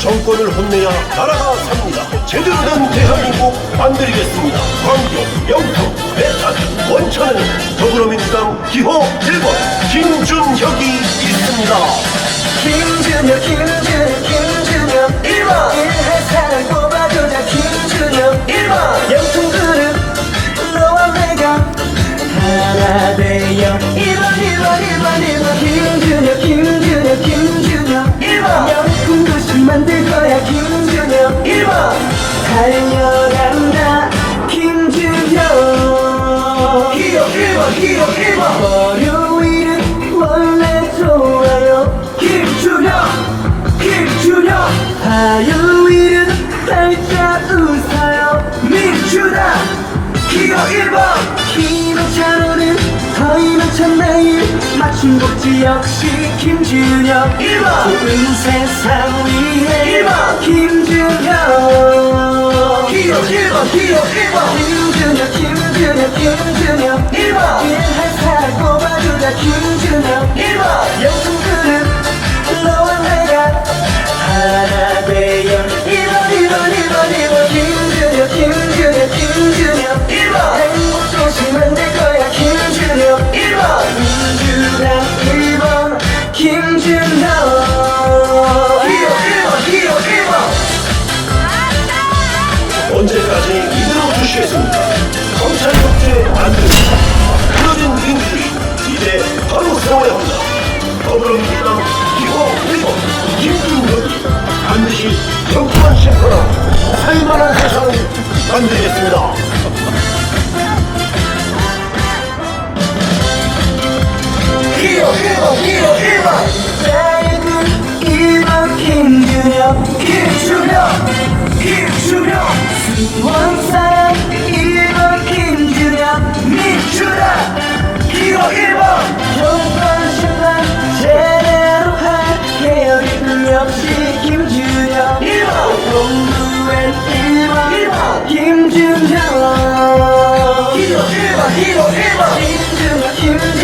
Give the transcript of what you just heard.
정권을 혼내야 나라가 삽니다. 제대로 된 대한민국 만들겠습니다. 광교, 영통, 대탄, 원천에는 더불어민주당 기호 1번 김준혁이 있습니다. 김준혁 김준혁 달려간다. 김준혁 기호 1번 기호 1번 월요일은 원래 좋아요. 김준혁 김준혁 화요일은 활짝 웃어요. 민주당 기호 1번. 기노 차로는 더 힘찬 내일 맞춤복지 역시 김준혁. 1번. 좋은 세상 위해 1번. 김준혁. 기호 1번 기호 1번. 김준혁 김준혁 김준혁. 1번. 일할 사람 뽑아주자 김준혁. 1번 1번 김준혁이 반드시 정권 심판하고 살만한 세상을 만들겠습니다. 기호 1번 기호 1번 짧은 1번 김준혁 김준혁 1번 1번. 김준혁 기호 1번 기호 1번. 김준혁 김준혁 김준혁 1번 일할 사람 뽑아준다 김준혁